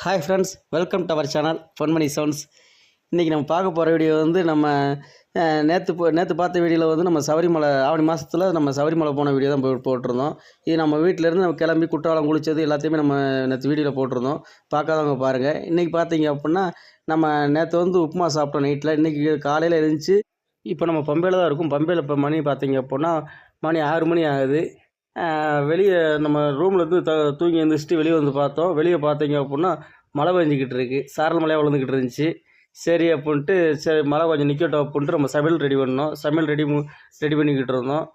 Hi friends welcome to our channel Ponmani sounds இன்றைக்கி நம்ம பார்க்க போகிற வீடியோ வந்து நம்ம நேற்று நேற்று பார்த்த வீடியோவில் வந்து நம்ம சபரிமலை ஆவணி மாதத்தில் நம்ம சபரிமலை போன வீடியோ தான் போ- போட்டிருந்தோம். இது நம்ம வீட்டிலேருந்து நம்ம கிளம்பி குற்றாலம் குளித்தது எல்லாத்தையுமே நம்ம நேற்று வீடியோவில் போட்டிருந்தோம். பார்க்காதவங்க பாருங்கள் இன்றைக்கி பார்த்தீங்க அப்படின்னா நம்ம நேற்று வந்து உப்புமா சாப்பிட்டோம் நைட்டில் இன்றைக்கி காலையில் எழுந்துச்சு. இப்போ நம்ம பம்பையில் தான் இருக்கும். பம்பையில் இப்போ மணி பார்த்தீங்க அப்படின்னா மணி ஆறு மணி ஆகுது. வெளியே நம்ம ரூமில் இருந்து த தூங்கி எழுந்திரிச்சிட்டு வெளியே வந்து பார்த்தோம். வெளியே பார்த்தீங்க அப்படின்னா மழை பெஞ்சிக்கிட்டு இருக்கு. சாரல் மழையாக விழுந்துக்கிட்டு இருந்துச்சு. சரி அப்படின்ட்டு சரி மழை கொஞ்சம் நிற்கட்டும் அப்படின்ட்டு நம்ம சமையல் ரெடி பண்ணோம். சமையல் ரெடி ரெடி பண்ணிக்கிட்டு இருந்தோம்.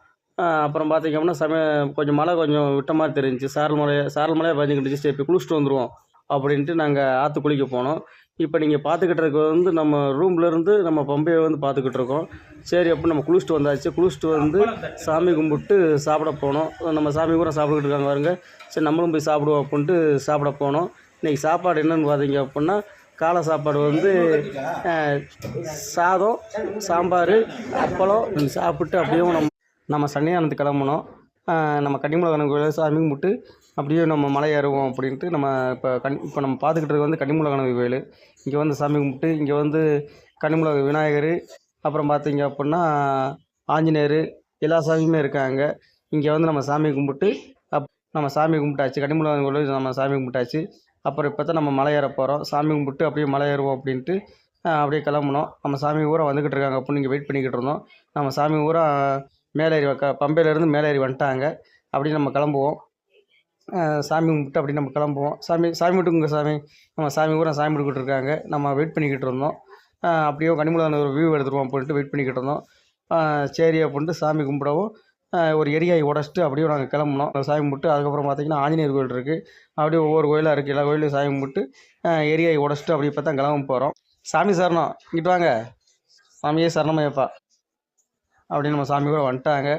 அப்புறம் பார்த்தீங்க அப்படின்னா சமய கொஞ்சம் மழை கொஞ்சம் விட்ட மாதிரி தெரிஞ்சுச்சு. சாரல் மலையை சாரல் மலையாக பெஞ்சிக்கிட்டு இருந்துச்சு. சரி இப்போ குளிச்சுட்டு வந்துடுவோம் அப்படின்ட்டு நாங்கள் ஆற்று குளிக்க போனோம். இப்போ நீங்கள் பார்த்துக்கிட்டு இருக்க வந்து நம்ம ரூம்லேருந்து நம்ம பம்பையை வந்து பார்த்துக்கிட்டு இருக்கோம். சரி அப்போ நம்ம குளிச்சுட்டு வந்தாச்சு. குளிச்சுட்டு வந்து சாமி கும்பிட்டு சாப்பிட போனோம். நம்ம சாமி கூட சாப்பிட்டுக்கிட்டு இருக்காங்க பாருங்க. சரி நம்மளும் போய் சாப்பிடுவோம் அப்படின்ட்டு சாப்பிட போனோம். இன்றைக்கி சாப்பாடு என்னென்னு பார்த்தீங்க அப்படின்னா காலை சாப்பாடு வந்து சாதம் சாம்பார் அப்பளம் சாப்பிட்டு அப்படியே நம்ம நம்ம சன்னியானத்து கிளம்புனோம். நம்ம கன்னிமூலகன கோயில் சாமி கும்பிட்டு அப்படியே நம்ம மலை ஏறுவோம் அப்படின்ட்டு நம்ம இப்போ கண் இப்போ நம்ம பார்த்துக்கிட்டு வந்து கன்னிமூலகன கோயில். இங்கே வந்து சாமி கும்பிட்டு இங்கே வந்து கன்னிமூலக விநாயகர் அப்புறம் பார்த்தீங்க அப்படின்னா ஆஞ்சநேயர் எல்லா சாமியுமே இருக்காங்க இங்கே வந்து நம்ம சாமி கும்பிட்டு அப் நம்ம சாமி கும்பிட்டாச்சு. கன்னிமூலகன் கோயில் நம்ம சாமி கும்பிட்டாச்சு. அப்புறம் இப்போ தான் நம்ம மலை ஏற போகிறோம் சாமி கும்பிட்டு அப்படியே மலை ஏறுவோம் அப்படின்ட்டு அப்படியே கிளம்புனோம். நம்ம சாமி ஊரை வந்துக்கிட்டு இருக்காங்க அப்படின்னு இங்கே வெயிட் பண்ணிக்கிட்டு இருந்தோம். நம்ம சாமி ஊரை மேலேறி க பம்பையிலேருந்து மேலேறி வந்துட்டாங்க. அப்படியே நம்ம கிளம்புவோம். சாமி கும்பிட்டு அப்படி நம்ம கிளம்புவோம். சாமி சாமி கும்பிட்டுங்க சாமி. நம்ம சாமி கூட சாமி கும்பிட்டுக்கிட்டு இருக்காங்க. நம்ம வெயிட் பண்ணிக்கிட்டு இருந்தோம். அப்படியோ அப்படியே ஒரு வியூ எடுத்துருவோம் அப்படின்ட்டு வெயிட் பண்ணிக்கிட்டு இருந்தோம். சரி அப்படின்ட்டு சாமி கும்பிடவும் ஒரு எரியாய் உடச்சிட்டு அப்படியே நாங்கள் கிளம்புனோம். சாமி கும்பிட்டு அதுக்கப்புறம் பார்த்திங்கன்னா ஆஞ்சநேயர் கோயில் இருக்குது அப்படியே ஒவ்வொரு கோயிலாக இருக்குது எல்லா கோயிலையும் சாமி கும்பிட்டு எரியாய் உடச்சிட்டு அப்படியே இப்போ தான் கிளம்ப போகிறோம் சாமி சரணம். இங்கிட்டு வாங்க. சாமியே சரணமையப்பா. அப்படின்னு நம்ம சாமி கூட வந்துட்டாங்க.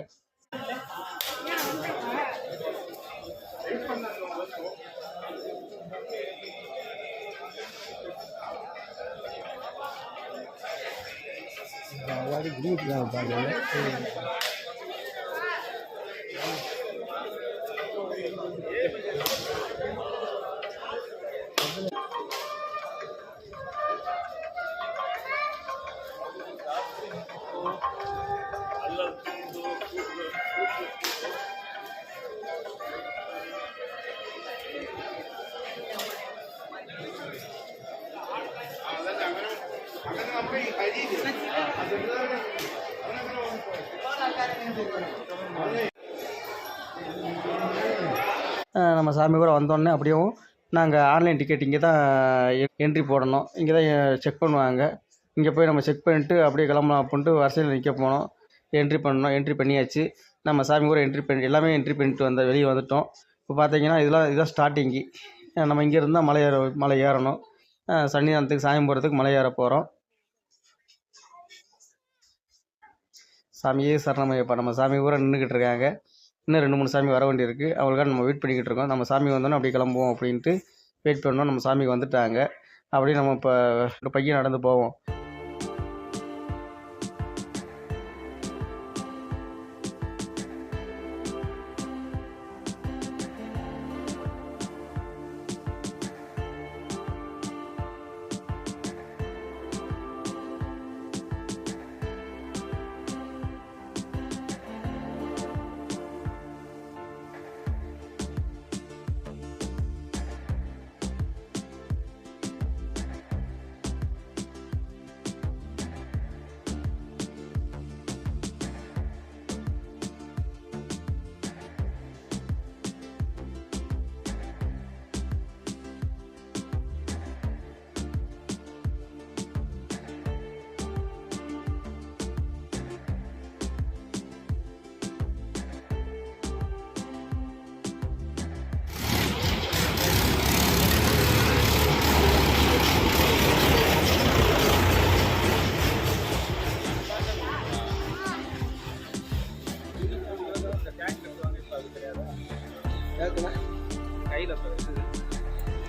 Ini berapa? நம்ம சாமி கூட வந்தோடனே அப்படியும் நாங்கள் ஆன்லைன் டிக்கெட் இங்கே தான் என்ட்ரி போடணும். இங்கே தான் செக் பண்ணுவாங்க. இங்கே போய் நம்ம செக் பண்ணிட்டு அப்படியே கிளம்பலாம் அப்படின்ட்டு வரிசையில் நிற்க போனோம். என்ட்ரி பண்ணோம் என்ட்ரி பண்ணியாச்சு. நம்ம சாமி கூட என்ட்ரி பண்ணி எல்லாமே என்ட்ரி பண்ணிட்டு வந்த வெளியே வந்துட்டோம். இப்போ பார்த்தீங்கன்னா இதெல்லாம் இதுதான் ஸ்டார்டிங்கு நம்ம இங்கே இருந்தால் மலை ஏற மலை ஏறணும். சன்னிதானத்துக்கு சாமி போகிறதுக்கு மலை ஏற போகிறோம் சாமியே சரணமையப்பா நம்ம சாமி கூட நின்றுக்கிட்டு இருக்காங்க. இன்னும் ரெண்டு மூணு சாமி வர வேண்டியிருக்கு. அவங்களுக்காக நம்ம வெயிட் பண்ணிக்கிட்டு இருக்கோம். நம்ம சாமி வந்தோன்னே அப்படியே கிளம்புவோம் அப்படின்ட்டு வெயிட் பண்ணோம். நம்ம சாமி வந்துட்டாங்க. அப்படியே நம்ம இப்போ பையன் நடந்து போவோம்.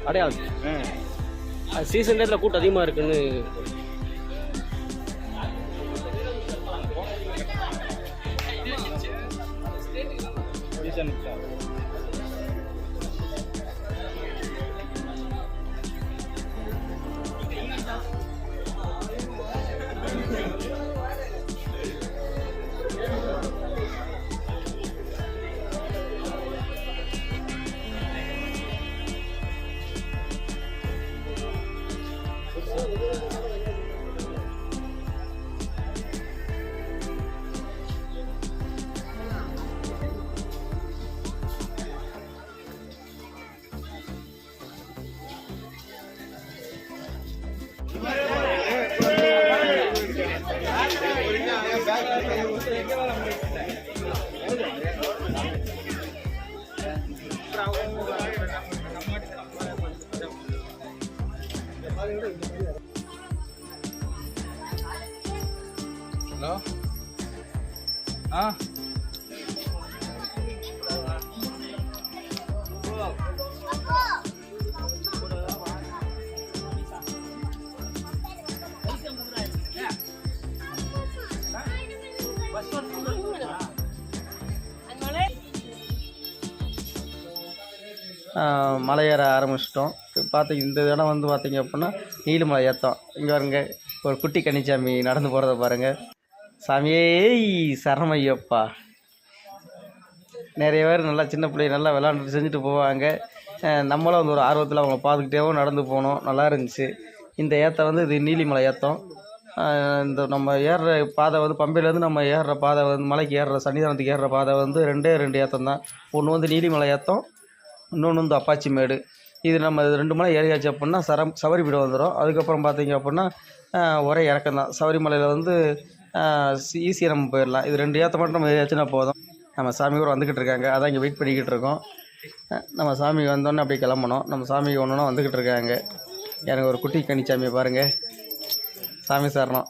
அடையாளம். சீசன் நேரத்தில் கூட்டம் அதிகமாக இருக்குன்னு மலை ஏற ஆரம்பிச்சிட்டோம். பார்த்து இந்த இடம் வந்து பார்த்திங்க அப்படின்னா நீலிமலை ஏற்றம் இங்கே பாருங்க ஒரு குட்டி கன்னிச்சாமி நடந்து போகிறத பாருங்கள் சாமியே சரணமையப்பா நிறைய பேர் நல்லா சின்ன பிள்ளைங்க நல்லா விளாண்டுட்டு செஞ்சுட்டு போவாங்க. நம்மளும் வந்து ஒரு ஆர்வத்தில் அவங்க பார்த்துக்கிட்டேவும் நடந்து போனோம். நல்லா இருந்துச்சு. இந்த ஏற்றம் வந்து இது நீலிமலை ஏற்றம் இந்த நம்ம ஏறுற பாதை வந்து பம்பையிலேருந்து நம்ம ஏறுற பாதை வந்து மலைக்கு ஏறுற சன்னிதானத்துக்கு ஏறுற பாதை வந்து ரெண்டே ரெண்டு ஏற்றம் தான். ஒன்று வந்து நீலிமலை ஏற்றம் இன்னொன்று வந்து அப்பாச்சி மேடு. இது நம்ம ரெண்டு மலை ஏறியாச்சு அப்படின்னா சரம் சபரிமலை வந்துடும் அதுக்கப்புறம் பார்த்தீங்க அப்படின்னா ஒரே இறக்கம் தான். சபரிமலையில் வந்து ஈஸியாக நம்ம போயிடலாம் இது ரெண்டு ஏற்ற மட்டும் நம்ம ஏறியாச்சுன்னா போதும். நம்ம சாமி கூட வந்துக்கிட்டு இருக்காங்க. அதான் இங்கே வெயிட் பண்ணிக்கிட்டு இருக்கோம். நம்ம சாமி வந்தோடனே அப்படியே கிளம்பணும். நம்ம சாமிக்கு ஒன்றுனா வந்துக்கிட்டு இருக்காங்க. எனக்கு ஒரு குட்டி கனிச்சாமியை பாருங்கள் சாமி சரணம்.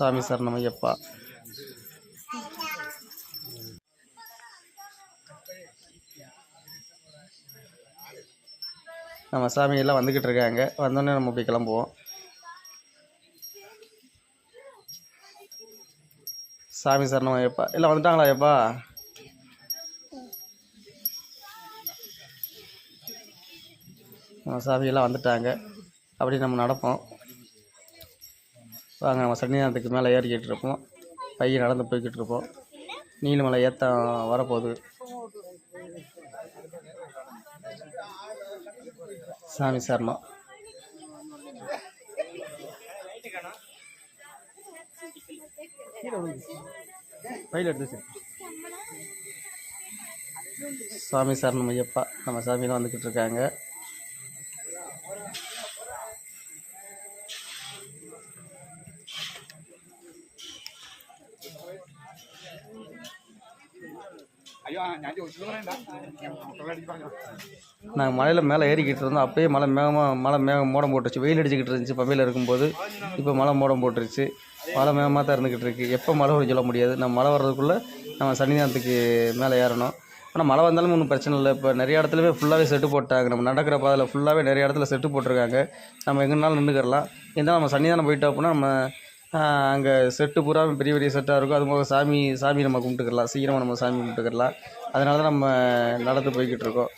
சாமி சரணம் ஐயப்பா நம்ம சாமியெல்லாம் வந்துக்கிட்டு இருக்காங்க. வந்தோடனே நம்ம இப்படி கிளம்புவோம். சாமி சரணம் ஐயப்பா எல்லாம் வந்துட்டாங்களா ஐயப்பா? நம்ம சாமியெல்லாம் வந்துட்டாங்க. அப்படி நம்ம நடப்போம். வாங்க நம்ம சன்னிதானத்துக்கு மேலே ஏறிக்கிட்டு இருப்போம் பையன் நடந்து போய்கிட்டு இருப்போம் நீலமலை ஏற்ற வரப்போகுது. சாமி சரணம். சாமி சரணம் ஐயப்பா. நம்ம சாமியெல்லாம் வந்துக்கிட்டு இருக்காங்க நாங்கள் மலையில் மேலே ஏறிக்கிட்டு இருந்தோம். அப்போயே மலை மேகமாக மழை மேகம் மோடம் போட்டுருச்சு. வெயில் அடிச்சுக்கிட்டு இருந்துச்சு. பம்பையில் இருக்கும்போது இப்போ மழை மோடம் போட்டுருச்சு. மழை மேகமாக தான் இருந்துக்கிட்டு இருக்குது எப்போ மழை வரும்னு சொல்ல முடியாது. நம்ம மழை வர்றதுக்குள்ளே நம்ம சன்னிதானத்துக்கு மேலே ஏறணும். ஆனால் மழை வந்தாலும் ஒன்றும் பிரச்சனை இல்லை. இப்போ நிறைய இடத்துலவே ஃபுல்லாகவே செட்டு போட்டாங்க. நம்ம நடக்கிற பாதையில் ஃபுல்லாகவே நிறைய இடத்துல செட்டு போட்டிருக்காங்க. நம்ம எங்கேனாலும் நின்றுக்கிறலாம் இருந்தாலும் நம்ம சன்னிதானம் போயிட்டோம் அப்படின்னா நம்ம அங்கே செட்டு பூரா பெரிய பெரிய செட்டாக இருக்கும். அது போக சாமி சாமி நம்ம கும்பிட்டுக்கலாம். சீக்கிரமாக நம்ம சாமி கும்பிட்டுக்கலாம். அதனால தான் நம்ம நடந்து போய்கிட்டு இருக்கோம்.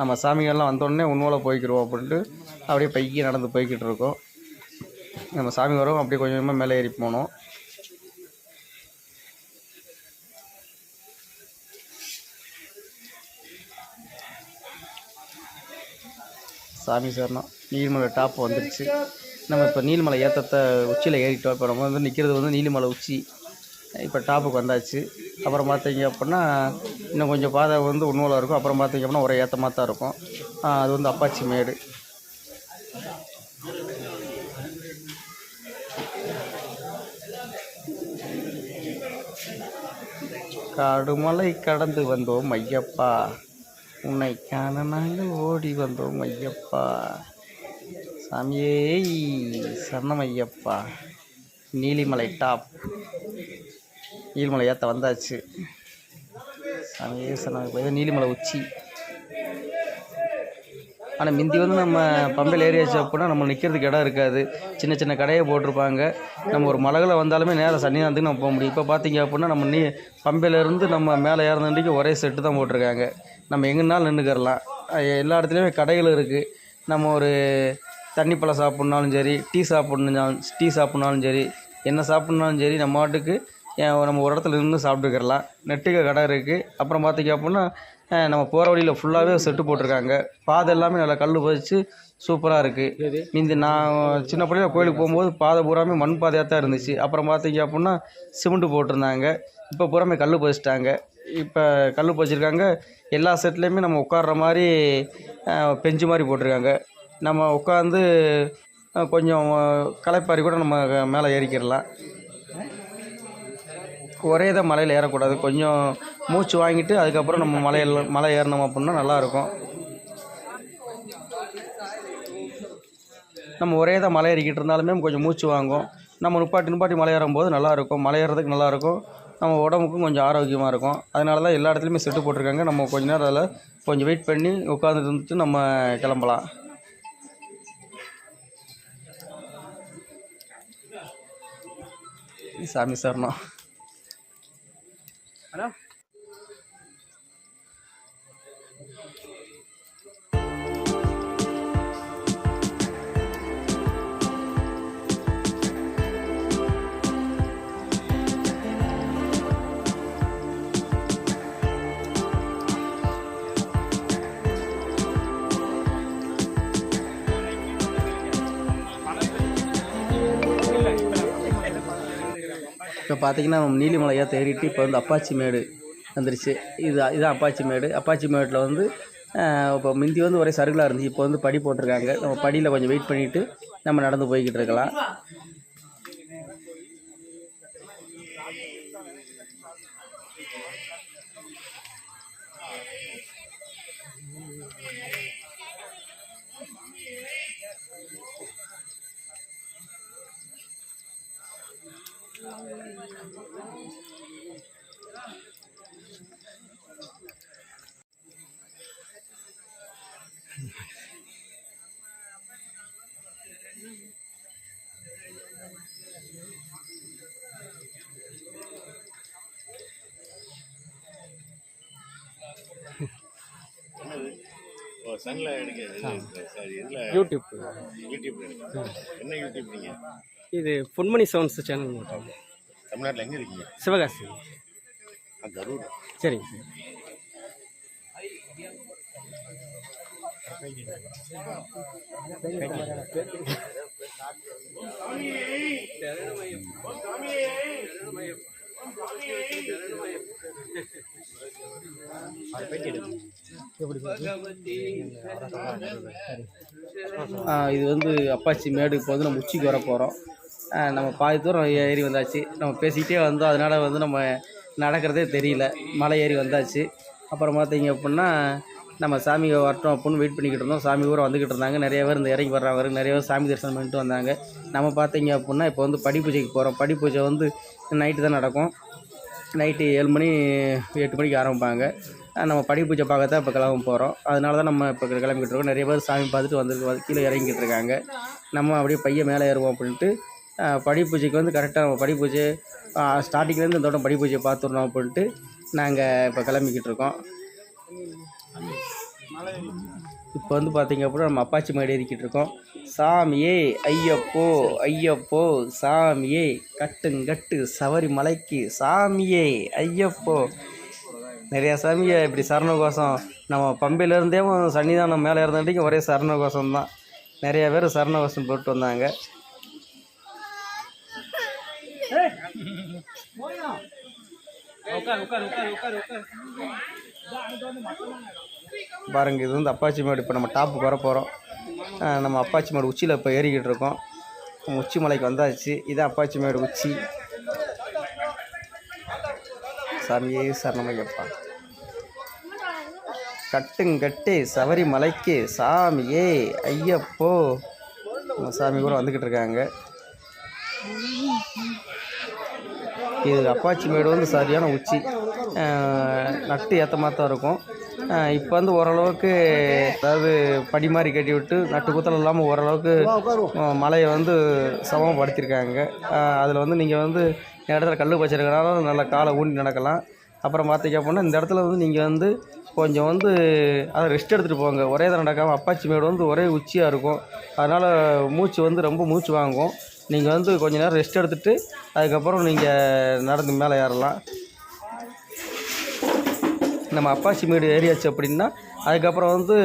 நம்ம சாமிகள்லாம் வந்தோடனே உன்னோல போய்க்கிருவோம் அப்படின்ட்டு அப்படியே பைக்கி நடந்து போய்கிட்டு இருக்கோம். நம்ம சாமி வரும் அப்படியே கொஞ்சம் கொஞ்சமாக மேலே ஏறி போனோம். சாமி சரணம். நீர்மலை டாப் வந்துருச்சு. நம்ம இப்போ நீலமலை ஏற்றத்தை உச்சியில் ஏறிட்டோம். இப்போ நம்ம வந்து நிற்கிறது வந்து நீலிமலை உச்சி. இப்போ டாப்புக்கு வந்தாச்சு. அப்புறம் பார்த்தீங்க அப்படின்னா இன்னும் கொஞ்சம் பாதை வந்து உண்மையில் இருக்கும். அப்புறம் பார்த்தீங்க அப்படின்னா ஒரே ஏற்றமாக தான் இருக்கும். அது வந்து அப்பாச்சி மேடு. காடுமலை கடந்து வந்தோம் ஐயப்பா. உன்னை காண நாங்கள் ஓடி வந்தோம் ஐயப்பா. சாமியே சரணம் ஐயப்பா. நீலிமலை டாப். நீலிமலை ஏற்ற வந்தாச்சு. சாமியே சரணம் நீலிமலை உச்சி. ஆனால் மிந்தி வந்து நம்ம பம்பையில் ஏரியாச்சு அப்படின்னா நம்ம நிற்கிறதுக்கு இடம் இருக்காது. சின்ன சின்ன கடையை போட்டிருப்பாங்க. நம்ம ஒரு மலகில் வந்தாலுமே நேராக சன்னிதானத்துக்கு நம்ம போக முடியும். இப்போ பார்த்தீங்க அப்படின்னா நம்ம நீ பம்பையிலேருந்து நம்ம மேலே ஏறந்தண்டிக்கு ஒரே செட்டு தான் போட்டிருக்காங்க. நம்ம எங்கேனாலும் நின்றுக்கிறலாம் எல்லா இடத்துலையுமே கடைகள் இருக்குது நம்ம ஒரு தண்ணி பழம் சாப்பிட்னாலும் சரி டீ சாப்பிட்ணுனாலும் டீ சாப்பிட்னாலும் சரி என்ன சாப்பிட்னாலும் சரி நம்ம பாட்டுக்கு நம்ம ஒரு இடத்துல நின்று சாப்பிட்டுக்கிறலாம். நெட்டுக்க கடை இருக்குது அப்புறம் பார்த்தீங்க அப்படின்னா நம்ம போகிற வழியில் ஃபுல்லாகவே செட்டு போட்டிருக்காங்க. பாதை எல்லாமே நல்லா கல் பதிச்சு சூப்பராக இருக்குது இந்த நான் சின்ன பிள்ளையில கோயிலுக்கு போகும்போது பாதை பூராமே மண் பாதையாக தான் இருந்துச்சு. அப்புறம் பார்த்தீங்க அப்படின்னா சிமெண்ட் போட்டிருந்தாங்க. இப்போ பூராமே கல் பதிச்சிட்டாங்க. இப்போ கல் பதிச்சிருக்காங்க எல்லா செட்லேயுமே நம்ம உட்கார்ற மாதிரி பெஞ்சு மாதிரி போட்டிருக்காங்க. நம்ம உட்காந்து கொஞ்சம் களைப்பாரி கூட நம்ம மேலே ஏறிக்கிடலாம். ஒரே தான் மலையில் ஏறக்கூடாது. கொஞ்சம் மூச்சு வாங்கிட்டு அதுக்கப்புறம் நம்ம மலையில் மலை ஏறினோம் அப்படின்னா நல்லாயிருக்கும். நம்ம ஒரே தான் மலை ஏறிக்கிட்டு இருந்தாலுமே கொஞ்சம் மூச்சு வாங்கும். நம்ம நுப்பாட்டி நுப்பாட்டி மலை ஏறும்போது நல்லாயிருக்கும். மலை ஏறுறதுக்கு நல்லாயிருக்கும். நம்ம உடம்புக்கும் கொஞ்சம் ஆரோக்கியமாக இருக்கும். அதனால தான் எல்லா இடத்துலையுமே செட்டு போட்டிருக்காங்க. நம்ம கொஞ்ச நேரம் அதில் கொஞ்சம் வெயிட் பண்ணி உட்காந்துட்டு இருந்துட்டு நம்ம கிளம்பலாம். சாமி சரணம். ஹலோ? இப்போ பார்த்தீங்கன்னா நீலிமலையாக தேடிட்டு இப்போ வந்து அப்பாச்சி மேடு வந்துருச்சு. இது இதுதான் அப்பாச்சி மேடு. அப்பாச்சி மேடில் வந்து இப்போ முந்தி வந்து ஒரே சருகலாக இருந்துச்சு. இப்போ வந்து படி போட்டிருக்காங்க. நம்ம படியில் கொஞ்சம் வெயிட் பண்ணிவிட்டு நம்ம நடந்து போய்கிட்டு இருக்கலாம். சன்ல எடுக்க யூடியூப் எடுக்க என்ன யூடியூப் நீங்கள் இது பொன்மணி சவுண்ட்ஸ் சேனல் மட்டும். தமிழ்நாட்டில் எங்கே இருக்கீங்க? சிவகாசி. கரூர். சரிங்க சார் இது வந்து அப்பாச்சி மேடு இப்போ வந்து நம்ம உச்சிக்கு வர போகிறோம் நம்ம பாதி தூரம் ஏறி வந்தாச்சு. நம்ம பேசிக்கிட்டே வந்தோம். அதனால் வந்து நம்ம நடக்கிறதே தெரியல. மலை ஏறி வந்தாச்சு. அப்புறம் பார்த்தீங்க அப்படின்னா நம்ம சாமி வரட்டும் அப்படின்னு வெயிட் பண்ணிக்கிட்டு இருந்தோம். சாமி கூட வந்துக்கிட்டு இருந்தாங்க. நிறைய பேர் இந்த இறங்கி வர்றவங்க நிறைய பேர் சாமி தரிசனம் பண்ணிட்டு வந்தாங்க. நம்ம பார்த்தீங்க அப்படின்னா இப்போ வந்து படி பூஜைக்கு போகிறோம் படி பூஜை வந்து நைட்டு தான் நடக்கும். நைட்டு ஏழு மணி எட்டு மணிக்கு ஆரம்பிப்பாங்க. நம்ம படி பூஜை பார்க்க தான் இப்போ கிளம்ப போகிறோம் அதனால தான் நம்ம இப்போ கிளம்பிக்கிட்டு இருக்கோம். நிறைய பேர் சாமி பார்த்துட்டு வந்துருக்கு கீழே இறங்கிட்டு இருக்காங்க. நம்ம அப்படியே பையன் மேலே ஏறுவோம் அப்படின்ட்டு படி பூஜைக்கு வந்து கரெக்டாக நம்ம படி பூஜை ஸ்டார்டிங்லேருந்து இந்த தோட்டம் படி பூஜையை பார்த்துடணும் அப்படின்ட்டு நாங்கள் இப்போ கிளம்பிக்கிட்டு இருக்கோம். இப்போ வந்து பார்த்தீங்க அப்படின்னா நம்ம அப்பாச்சி மேடு ஏறிக்கிட்டு இருக்கோம். சாமியே ஐயப்போ ஐயப்போ சாமியே கட்டுங்கட்டு சவரி மலைக்கு சாமியே ஐயப்போ. நிறையா சாமியை இப்படி சரணகோஷம். நம்ம பம்பையிலேருந்தே சன்னிதானம் மேலே இருந்தவரைக்கும் ஒரே சரணகோஷம் தான். நிறைய பேர் சரணகோஷம் போட்டு வந்தாங்க. பாருங்க இது வந்து அப்பாச்சி மேடு. இப்போ நம்ம டாப்புக்கு வர போகிறோம் நம்ம அப்பாச்சி மேடு உச்சியில் இப்போ ஏறிக்கிட்டு இருக்கோம். நம்ம உச்சி மலைக்கு வந்தாச்சு. இதான் அப்பாச்சி மேடு உச்சி. சாமியே சரணமையப்பா. கட்டுங்கட்டு சபரி மலைக்கு சாமியே ஐயப்போ. நம்ம சாமி கூட வந்துக்கிட்டு இருக்காங்க. இது அப்பாச்சி மேடு வந்து சரியான உச்சி. நட்டு ஏற்ற மாதிரி தான் இருக்கும். இப்போ வந்து ஓரளவுக்கு அதாவது படி மாதிரி கட்டி விட்டு நட்டு குத்தல் இல்லாமல் ஓரளவுக்கு மலையை வந்து சமப்படுத்தியிருக்காங்க அதில் வந்து நீங்கள் வந்து இடத்துல கல் வச்சிருக்கனால நல்ல காலை ஊண்டி நடக்கலாம். அப்புறம் பார்த்தீங்க அப்படின்னா இந்த இடத்துல வந்து நீங்கள் வந்து கொஞ்சம் வந்து அதை ரெஸ்ட் எடுத்துகிட்டு போங்க. ஒரே தான் நடக்காமல் அப்பாச்சி மேடு வந்து ஒரே உச்சியாக இருக்கும். அதனால் மூச்சு வந்து ரொம்ப மூச்சு வாங்கும். நீங்கள் வந்து கொஞ்ச நேரம் ரெஸ்ட் எடுத்துகிட்டு அதுக்கப்புறம் நீங்கள் நடந்து மேலே ஏறலாம். நம்ம அப்பாச்சி மேடு ஏறியாச்சு அப்படின்னா அதுக்கப்புறம் வந்து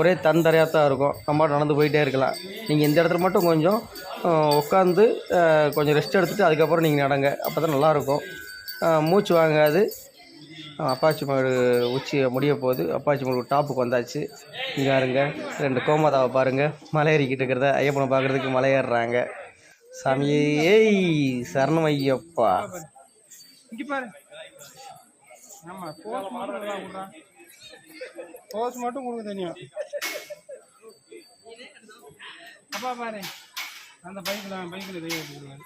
ஒரே தந்தரையாக தான் இருக்கும். நம்ம நடந்து போயிட்டே இருக்கலாம். நீங்கள் இந்த இடத்துல மட்டும் கொஞ்சம் உட்காந்து கொஞ்சம் ரெஸ்ட் எடுத்துகிட்டு அதுக்கப்புறம் நீங்கள் நடங்க. அப்போ தான் நல்லாயிருக்கும் மூச்சு வாங்காது. அப்பாச்சி மாடு உச்சி முடிய போகுது. அப்பாச்சி மடு டாப்புக்கு வந்தாச்சு. இங்கே இருங்க ரெண்டு கோமாதாவை பாருங்கள் மலை ஏறிக்கிட்டு இருக்கிறத ஐயப்பனை பார்க்குறதுக்கு மலை ஏறுறாங்க சாமியே ஏய் சரணம் ஐயப்பா. பாரு. ஆமா போஸ் மட்டும் விடுறான் போஸ் மட்டும் கொடுக்க தெரியும். அப்பா பாரு. அந்த பைக்ல பைக்ல வச்சுக்கிறாரு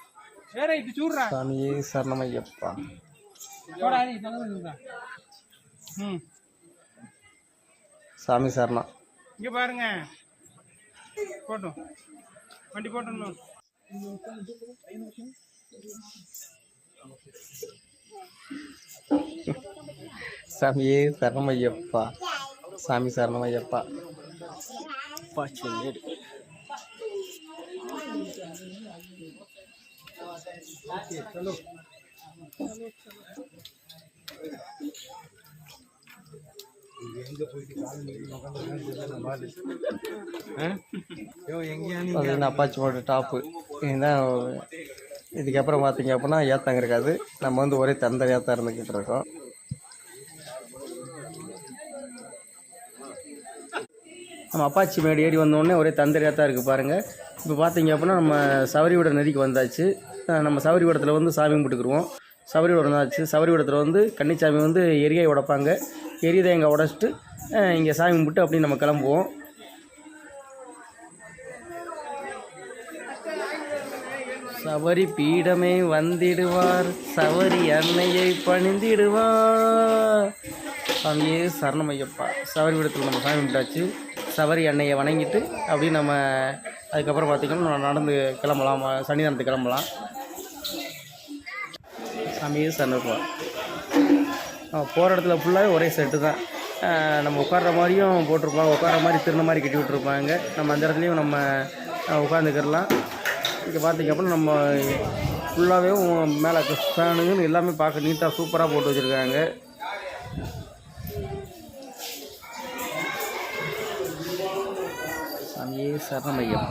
வேற இது சூடுறா. சாமியே சரணம் ஐயப்பா போடா நீ தங்க ம். சாமி சரணம். இங்க பாருங்க. போட்டோம். வண்டி போட்டோம் சாமியே சரணம் ஐயப்பா சாமி சரணம் ஐயப்பா அப்பாச்சி அது பார்த்தீங்கன்னா அப்பாச்சி போட்ட டாப்பு இதுதான் இதுக்கப்புறம் பார்த்தீங்க அப்படின்னா ஏத்தங்க இருக்காது. நம்ம வந்து ஒரே தந்தரையாக தான் இருந்துக்கிட்டு இருக்கோம். நம்ம அப்பாச்சி மேடு ஏறி வந்தோடனே ஒரே தந்தரையாக தான் இருக்குது பாருங்கள் இப்போ பார்த்தீங்க அப்படின்னா நம்ம சவரிவிட நதிக்கு வந்தாச்சு. நம்ம சவரிவிடத்தில் வந்து சாமி கும்பிட்டுக்குருவோம். சவரிவிடம் வந்தாச்சு. சவரிவிடத்தில் வந்து கன்னிச்சாமி வந்து எரியை உடைப்பாங்க. எரியதை எங்கே உடச்சிட்டு இங்கே சாமி கும்பிட்டு அப்படி நம்ம கிளம்புவோம். சவரி பீடமே வந்திடுவார் சவரி அன்னையை பணிந்திடுவார். சாமியே சரணமையப்பா. சவரி சபரி பீடத்தில் நம்ம சாமி கும்பிட்டாச்சு. சவரி அன்னையை வணங்கிட்டு அப்படியே நம்ம அதுக்கப்புறம் பார்த்திங்கன்னா நம்ம நடந்து கிளம்பலாம் சன்னிதானத்துக்கு கிளம்பலாம். சாமியே சரணப்பா. போகிற இடத்துல ஃபுல்லாகவே ஒரே செட்டு தான். நம்ம உட்கார்ற மாதிரியும் போட்டிருப்பாங்க. உட்கார்ற மாதிரி திருந்த மாதிரி கட்டி விட்ருப்பாங்க நம்ம அந்த இடத்துலையும் நம்ம உட்காந்துக்கிறலாம் இங்கே பார்த்தீங்க அப்படின்னா நம்ம ஃபுல்லாகவே மேலே ஃபேனுங்கன்னு எல்லாமே பார்க்க நீட்டாக சூப்பராக போட்டு வச்சுருக்காங்க. சாமியே சரணமையம்.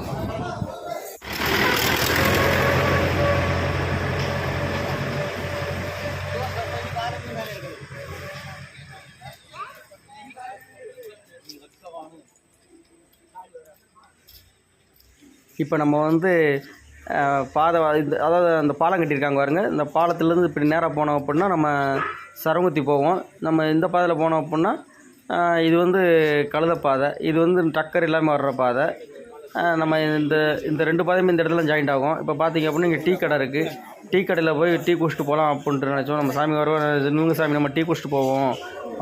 இப்போ நம்ம வந்து பாதை இந்த அதாவது அந்த பாலம் கட்டியிருக்காங்க பாருங்க. இந்த பாலத்துலேருந்து இப்படி நேராக போனோம் அப்படின்னா நம்ம சரங்குத்தி போவோம். நம்ம இந்த பாதையில் போனோம் அப்படின்னா இது வந்து கழுத பாதை இது வந்து டக்கர் இல்லாமல் வர்ற பாதை. நம்ம இந்த இந்த ரெண்டு பாதையுமே இந்த இடத்துல ஜாயிண்ட் ஆகும். இப்போ பார்த்தீங்க அப்படின்னா இங்கே டீ கடை இருக்குது டீ கடையில் போய் டீ குடிச்சிட்டு போகலாம் அப்படின்ட்டு நினச்சோம். நம்ம சாமி வருவோம் இவங்க சாமி நம்ம டீ குடிச்சிட்டு போவோம்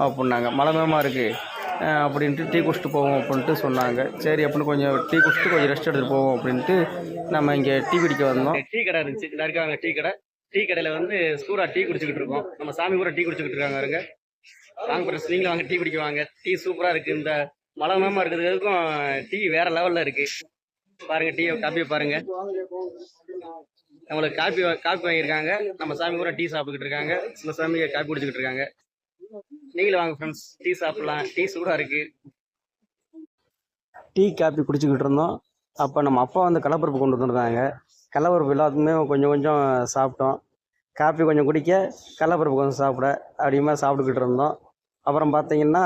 அப்படின்னாங்க. மலை இருக்குது அப்படின்ட்டு டீ குடிச்சிட்டு போவோம் அப்படின்ட்டு சொன்னாங்க. சரி அப்படின்னு கொஞ்சம் டீ குடிச்சிட்டு கொஞ்சம் ரெஸ்ட் எடுத்துகிட்டு போவோம் அப்படின்ட்டு நம்ம இங்கே டீ குடிக்க வந்தோம். டீ கடை இருந்துச்சு. இந்த இருக்காங்க டீ கடை. டீ கடையில் வந்து சூடாக டீ குடிச்சிக்கிட்டு இருக்கோம். நம்ம சாமி கூட டீ குடிச்சிக்கிட்டு இருக்காங்க இருங்க வாங்க ஃப்ரெண்ட்ஸ் நீங்களும் வாங்க டீ குடிக்க வாங்க. டீ சூப்பராக இருக்குது இந்த மழை மேமா இருக்கிறதுக்கும் டீ வேற லெவலில் இருக்குது பாருங்க டீ காப்பியை பாருங்க. நம்மளுக்கு காப்பி காப்பி வாங்கியிருக்காங்க. நம்ம சாமி கூட டீ சாப்பிட்டுக்கிட்டு இருக்காங்க. சில சாமியை காப்பி குடிச்சிக்கிட்டு இருக்காங்க. நீங்களும் வாங்க ஃப்ரெண்ட்ஸ் டீ சாப்பிடலாம். டீ சூடாக இருக்குது டீ காப்பி குடிச்சிக்கிட்டு இருந்தோம். அப்போ நம்ம அப்பா வந்து கடலப்பருப்பு கொண்டு வந்திருந்தாங்க. கடலப்பருப்பு எல்லாத்துக்குமே கொஞ்சம் கொஞ்சம் சாப்பிட்டோம். காப்பி கொஞ்சம் குடிக்க கடலப்பருப்பு கொஞ்சம் சாப்பிட அப்படியுமா சாப்பிட்டுக்கிட்டு இருந்தோம். அப்புறம் பார்த்தீங்கன்னா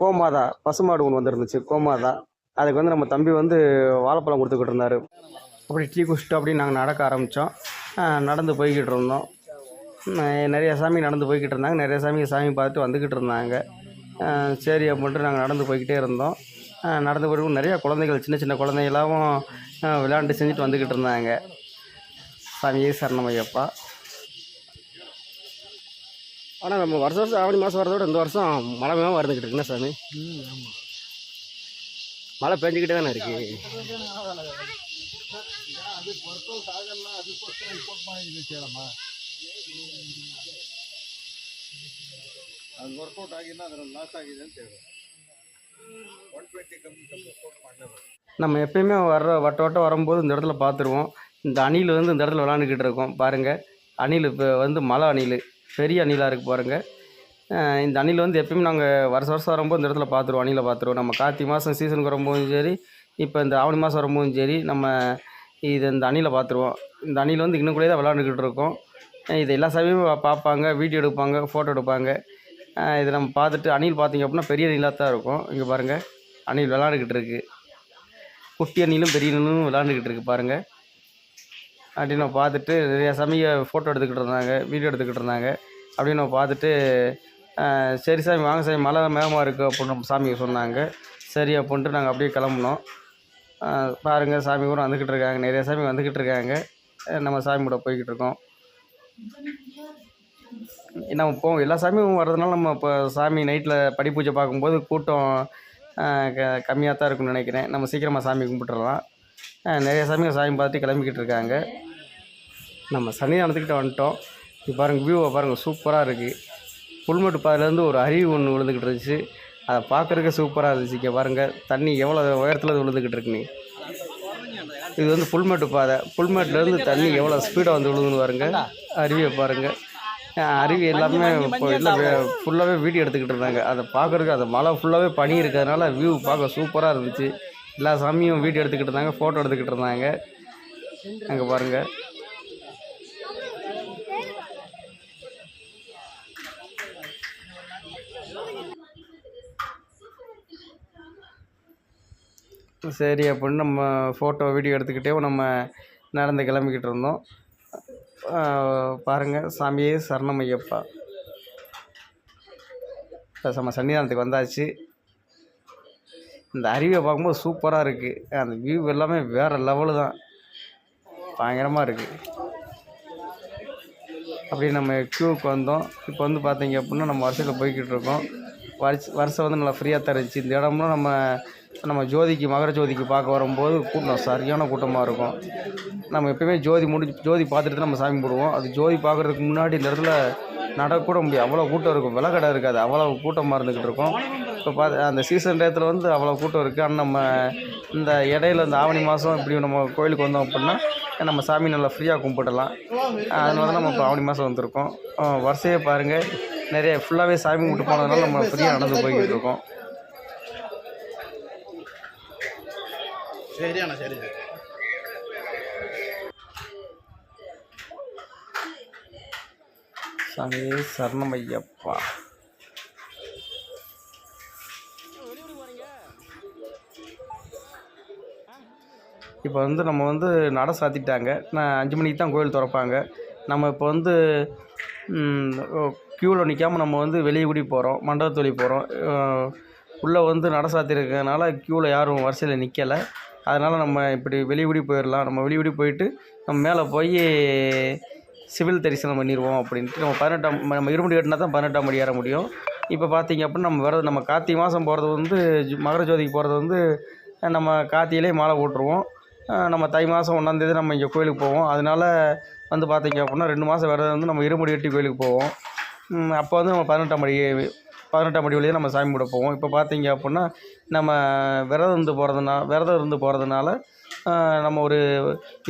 கோமாதா பசுமாடு ஒன்று வந்துருந்துச்சு கோமாதா. அதுக்கு வந்து நம்ம தம்பி வந்து வாழைப்பழம் கொடுத்துக்கிட்டு இருந்தார். அப்படி டீ குடிச்சிட்டு அப்படி நாங்கள் நடக்க ஆரம்பித்தோம் நடந்து போய்கிட்டு இருந்தோம். நிறைய சாமி நடந்து போய்கிட்டு இருந்தாங்க. நிறைய சாமி சாமி பார்த்துட்டு வந்துக்கிட்டு இருந்தாங்க. சரி அப்படின்ட்டு நாங்கள் நடந்து போய்கிட்டே இருந்தோம். நடந்து போய்ட்டு நிறைய குழந்தைகள் சின்ன சின்ன குழந்தைகளாவும் அஹ் விளையாண்டு செஞ்சுட்டு வந்துக்கிட்டு இருந்தாங்க. சாமியே சரணமையப்பா ஆனால் நம்ம வருஷம் வருஷம் ஆவணி மாதம் வரதோட இந்த வருஷம் மழை மேலே வந்துக்கிட்டு இருக்குண்ணா சாமி? மழை பெஞ்சிக்கிட்டே தானே இருக்கு. ಅದು ವರ್ಕೌಟ್ ಆಗಿಲ್ಲ ಅದ್ರಲ್ಲಿ ಲಾಸ್ ಆಗಿದೆ ಅಂತ ಹೇಳಿ ಒನ್ ಟ್ವೆಂಟಿ ಕಮ್ಮಿ ವರ್ಕೌಟ್ ಮಾಡಲೇಬೇಕು நம்ம எப்பயுமே வர்ற வட்ட வட்டம் வரும்போது இந்த இடத்துல பார்த்துருவோம் இந்த அணில் வந்து இந்த இடத்துல விளாண்டுக்கிட்டு இருக்கோம் பாருங்கள் அணில் இப்போ வந்து மலை அணில் பெரிய அணிலாக இருக்குது பாருங்கள் அஹ் இந்த அணில் வந்து எப்பயுமே நாங்கள் வருஷம் வருஷம் வரும்போது இந்த இடத்துல பார்த்துருவோம் அணிலை பார்த்துருவோம் நம்ம கார்த்திகை மாதம் சீசனுக்கு வரும்போதும் சரி இப்போ இந்த ஆவணி மாதம் வரும்போதும் சரி நம்ம இது இந்த அணிலை பார்த்துருவோம் இந்த அணில் வந்து இன்னும் கூட தான் விளாண்டுக்கிட்டு இருக்கோம் அஹ் இது எல்லா சமயமும் பார்ப்பாங்க வீடியோ எடுப்பாங்க ஃபோட்டோ எடுப்பாங்க. இதை நம்ம பார்த்துட்டு அணில் பார்த்தீங்க அப்படின்னா பெரிய அணிலாக தான் இருக்கும். இங்கே பாருங்கள் அணில் விளாண்டுக்கிட்டு இருக்குது குட்டி அணிலும் பெரிய அணிலும் விளாண்டுக்கிட்டு இருக்குது பாருங்கள் அப்படின்னு நம்ம பார்த்துட்டு நிறையா சமய ஃபோட்டோ எடுத்துக்கிட்டு இருந்தாங்க வீடியோ எடுத்துக்கிட்டு இருந்தாங்க. அப்படின்னு நம்ம பார்த்துட்டு சரி சாமி வாங்க சாமி மழை மேகமாக இருக்குது அப்படின்னு நம்ம சொன்னாங்க. சரி அப்படின்ட்டு நாங்கள் அப்படியே கிளம்புனோம். பாருங்கள் சாமி கூட வந்துக்கிட்டு இருக்காங்க நிறையா சாமி வந்துக்கிட்டு இருக்காங்க. நம்ம சாமி கூட போய்கிட்டு இருக்கோம். நம்ம போவோம் எல்லா சாமியும் வர்றதுனால நம்ம இப்போ சாமி நைட்டில் படி பூஜை பார்க்கும்போது கூட்டம் க கம்மியாக தான் இருக்கும்னு நினைக்கிறேன். நம்ம சீக்கிரமாக சாமி கும்பிட்டுடலாம் நிறைய சாமிங்க சாமி பார்த்துட்டு கிளம்பிக்கிட்டு இருக்காங்க. நம்ம சன்னிதானத்துக்கிட்ட வந்துட்டோம். இப்போ பாருங்கள் வியூவை பாருங்கள் சூப்பராக இருக்குது புல்மட்டு பாதையிலேருந்து ஒரு அருவி ஒன்று விழுந்துக்கிட்டு இருந்துச்சு. அதை பார்க்குறதுக்கு சூப்பராக இருந்துச்சு இங்கே பாருங்கள் தண்ணி எவ்வளோ உயரத்தில் அது விழுந்துக்கிட்டு இருக்குன்னு இது வந்து புல்மேட்டு பாதை. புல்மேட்லேருந்து தண்ணி எவ்வளோ ஸ்பீடாக வந்து விழுதுன்னு பாருங்க. அருவியை பாருங்கள் அருவி எல்லாமே இப்போ இல்லை ஃபுல்லாகவே வீடியோ எடுத்துக்கிட்டு இருந்தாங்க. அதை பார்க்குறதுக்கு அந்த மலை ஃபுல்லாகவே பனி இருக்கிறதுனால வியூ பார்க்க சூப்பராக இருந்துச்சு. எல்லா சாமியும் வீடியோ எடுத்துக்கிட்டு இருந்தாங்க ஃபோட்டோ எடுத்துக்கிட்டு இருந்தாங்க. அங்கே பாருங்கள் சரி அப்படின்னு நம்ம ஃபோட்டோ வீடியோ எடுத்துக்கிட்டே நம்ம நடந்து கிளம்பிக்கிட்டு இருந்தோம். பாருங்கள் சாமியே சரணமையப்பா. இப்போ நம்ம சன்னிதானத்துக்கு வந்தாச்சு. இந்த அருவியை பார்க்கும்போது சூப்பராக இருக்குது அந்த வியூ எல்லாமே வேறு லெவலு தான். பயங்கரமாக இருக்குது அப்படியே நம்ம க்யூவுக்கு வந்தோம். இப்போ வந்து பார்த்தீங்க அப்படின்னா நம்ம வருஷத்தில் போய்கிட்டு இருக்கோம். வருஷ வருஷம் வந்து நல்லா ஃப்ரீயாக தான் இருந்துச்சு. இந்த இடம்லாம் நம்ம நம்ம ஜோதிக்கு மகர ஜோதிக்கு பார்க்க வரும்போது கூட்டம் சரியான கூட்டமாக இருக்கும். நம்ம எப்பயுமே ஜோதி முடிஞ்சு ஜோதி பார்த்துட்டு தான் நம்ம சாமி போடுவோம் அது ஜோதி பார்க்குறதுக்கு முன்னாடி இந்த இடத்துல நடக்கூட முடியும் அவ்வளோ கூட்டம் இருக்கும். விலக்கடை இருக்காது. அவ்வளோ கூட்டமாக இருந்துக்கிட்டு இருக்கும். இப்போ பார்த்து அந்த சீசன் டயத்தில் வந்து அவ்வளோ கூட்டம் இருக்குது ஆனால் நம்ம இந்த இடையில இந்த ஆவணி மாதம் இப்படி நம்ம கோயிலுக்கு வந்தோம் அப்படின்னா நம்ம சாமி நல்லா ஃப்ரீயாக கும்பிடலாம் அதனால தான் நம்ம இப்போ ஆவணி மாதம் வந்திருக்கோம். அஹ் வரிசையை பாருங்கள் நிறைய ஃபுல்லாகவே சாமி கும்பிட்டு போனதுனால நம்ம ஃப்ரீயாக நடந்து போய்கிட்டு இருக்கோம். சரியாண்ணா சரி சாமி சரணமையப்பா இப்போ வந்து நம்ம வந்து நட சாத்திட்டாங்க. நான் அஞ்சு மணிக்கு தான் கோயில் திறப்பாங்க. நம்ம இப்போ வந்து க்யூவில் நிற்காம நம்ம வந்து வெளியே கூடி போகிறோம் மண்டபத்தொழி போகிறோம் உள்ளே வந்து நட சாத்திருக்கனால க்யூவில் யாரும் வரிசையில் நிற்கலை அதனால் நம்ம இப்படி வெளியூடி போயிடலாம். நம்ம வெளியூடி போயிட்டு நம்ம மேலே போய் சிவில் தரிசனம் பண்ணிடுவோம் அப்படின்ட்டு நம்ம பதினெட்டாம் நம்ம இருமுடி கட்டினா தான் பதினெட்டாம் மணி ஏற முடியும். இப்போ பார்த்தீங்க அப்படின்னா நம்ம விரதம் நம்ம கார்த்திகை மாதம் போகிறது வந்து மகர ஜோதிக்கு போகிறது வந்து நம்ம கார்த்திகையிலே மாலை போட்டுருவோம். நம்ம தை மாதம் ஒன்றாந்தேதி நம்ம இங்கே கோயிலுக்கு போவோம். அதனால வந்து பார்த்தீங்க அப்படின்னா ரெண்டு மாதம் விரதம் வந்து நம்ம இருமுடி கட்டி கோயிலுக்கு போவோம். அப்போ வந்து நம்ம பதினெட்டாம் மணி பதினெட்டாம் மணி வழியாக நம்ம சாமி கூட போவோம். இப்போ பார்த்தீங்க அப்புடின்னா நம்ம விரதம் இருந்து போகிறதுனால விரதம் இருந்து போகிறதுனால நம்ம ஒரு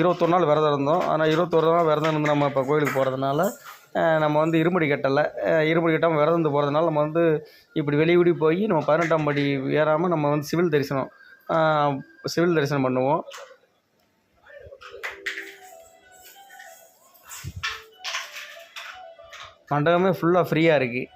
இருபத்தொரு நாள் விரதம் இருந்தோம். ஆனால் இருபத்தொரு நாள் விரதம் இருந்து நம்ம இப்போ கோயிலுக்கு போகிறதுனால நம்ம வந்து இருமுடி கட்டலை. இருமுடி கட்டாமல் விரதம் இருந்து போகிறதுனால நம்ம வந்து இப்படி வெளியூடி போய் நம்ம பதினெட்டாம் படி ஏறாமல் நம்ம வந்து சிவில் தரிசனம் சிவில் தரிசனம் பண்ணுவோம். மண்டபமே ஃபுல்லாக ஃப்ரீயாக இருக்குது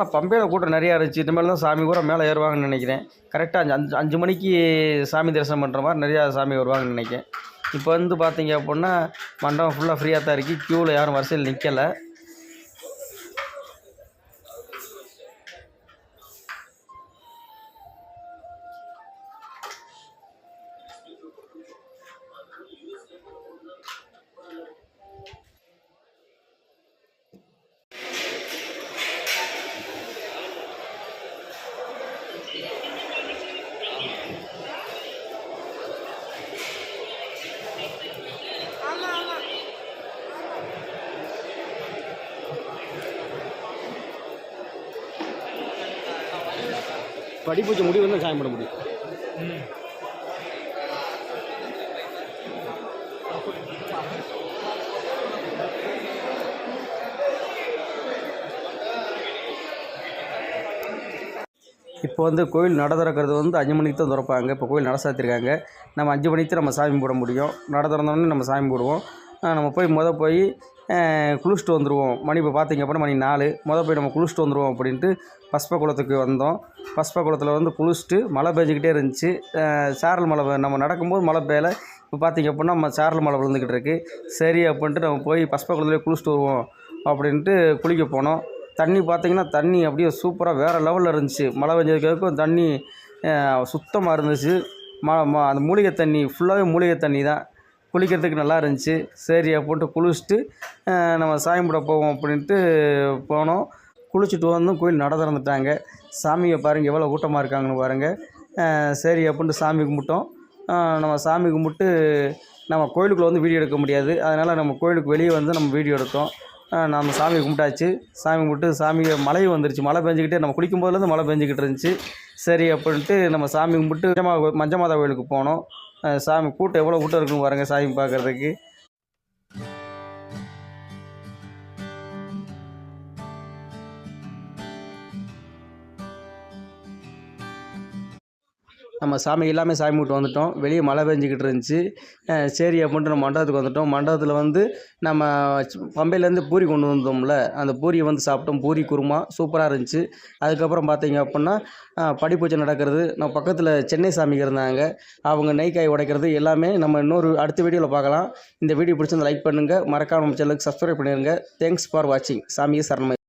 ஆனால் பம்பையில் கூட்டம் நிறையா இருந்துச்சு. இந்த தான் சாமி கூட மேலே ஏறுவாங்கன்னு நினைக்கிறேன். கரெக்டாக அஞ்சு அஞ்சு அஞ்சு மணிக்கு சாமி தரிசனம் பண்ணுற மாதிரி நிறையா சாமி வருவாங்கன்னு நினைக்கிறேன். இப்போ வந்து பார்த்தீங்க அப்படின்னா மண்டபம் ஃபுல்லாக ஃப்ரீயாக தான் இருக்குது க்யூவில் யாரும் வரிசையில் நிற்கலை படிப்பூச்சி முடிவு வந்து சாமி பண்ண முடியும். இப்போ வந்து கோயில் நட திறக்கிறது வந்து அஞ்சு மணிக்கு தான் திறப்பாங்க. இப்போ கோயில் நட சாத்திருக்காங்க. நம்ம அஞ்சு மணிக்கு தான் நம்ம சாமி போட முடியும். நட திறந்தோடனே நம்ம சாமி போடுவோம் நம்ம போய் மொதல் போய் குளிச்சுட்டு வந்துடுவோம் மணி இப்போ பார்த்தீங்க அப்படின்னா மணி நாலு. மொதல் போய் நம்ம குளிச்சுட்டு வந்துடுவோம் அப்படின்ட்டு பஸ்ப குளத்துக்கு வந்தோம். பஸ்ப குளத்தில் வந்து குளிச்சுட்டு மழை பெஞ்சிக்கிட்டே இருந்துச்சு. சாரல் மழை நம்ம நடக்கும்போது மழை பெய்யல. இப்போ பார்த்தீங்க அப்படின்னா நம்ம சாரல் மழை விழுந்துக்கிட்டு இருக்கு. சரி அப்படின்ட்டு நம்ம போய் பஸ்ப குளத்துலேயே குளிச்சுட்டு வருவோம் அப்படின்ட்டு குளிக்க போனோம். தண்ணி பார்த்திங்கன்னா தண்ணி அப்படியே சூப்பராக வேறு லெவலில் இருந்துச்சு. மழை பெஞ்சதுக்கும் தண்ணி சுத்தமாக இருந்துச்சு. ம அந்த மூலிகை தண்ணி ஃபுல்லாகவே மூலிகை தண்ணி தான். குளிக்கிறதுக்கு நல்லா இருந்துச்சு. சரி அப்படின்ட்டு குளிச்சுட்டு நம்ம சாமி கும்பிட போவோம் அப்படின்ட்டு போனோம். குளிச்சுட்டு வந்தும் கோயில் நட திறந்துட்டாங்க. சாமியை பாருங்கள் எவ்வளோ கூட்டமாக இருக்காங்கன்னு பாருங்கள் சரி அப்படின்ட்டு சாமி கும்பிட்டோம். நம்ம சாமி கும்பிட்டு நம்ம கோயிலுக்குள்ளே வந்து வீடியோ எடுக்க முடியாது. அதனால் நம்ம கோயிலுக்கு வெளியே வந்து நம்ம வீடியோ எடுத்தோம். நம்ம சாமி கும்பிட்டாச்சு. சாமி கும்பிட்டு சாமியை மழை வந்துருச்சு. மழை பெஞ்சிக்கிட்டே நம்ம குளிக்கும் போதுலேருந்து மழை பெஞ்சிக்கிட்டு இருந்துச்சு. சரி அப்படின்ட்டு நம்ம சாமி கும்பிட்டு மஞ்சமா மஞ்சமாதா கோயிலுக்கு போனோம். சாமி கூட்டம் எவ்வளோ கூட்டம் இருக்குன்னு பாருங்கள் சாமி பார்க்குறதுக்கு. நம்ம சாமி எல்லாமே சாமி விட்டு வந்துட்டோம். வெளியே மழை பெஞ்சிக்கிட்டு இருந்துச்சு. சரி அப்படின்ட்டு நம்ம மண்டபத்துக்கு வந்துட்டோம். மண்டபத்தில் வந்து நம்ம பம்பையிலேருந்து பூரி கொண்டு வந்தோம்ல. அந்த பூரியை வந்து சாப்பிட்டோம். பூரி குருமா சூப்பராக இருந்துச்சு. அதுக்கப்புறம் பார்த்தீங்க அப்படின்னா படிப்பூச்சை நடக்கிறது. நம்ம பக்கத்தில் சென்னை சாமிக்கு இருந்தாங்க. அவங்க நெய்க்காய் உடைக்கிறது எல்லாமே நம்ம இன்னொரு அடுத்த வீடியோவில் பார்க்கலாம் இந்த வீடியோ பிடிச்சிருந்தா லைக் பண்ணுங்கள் மறக்காம நம்ம சேனலுக்கு சப்ஸ்கிரைப் பண்ணிடுங்க தேங்க்ஸ் ஃபார் வாட்சிங் சாமியை சரணமை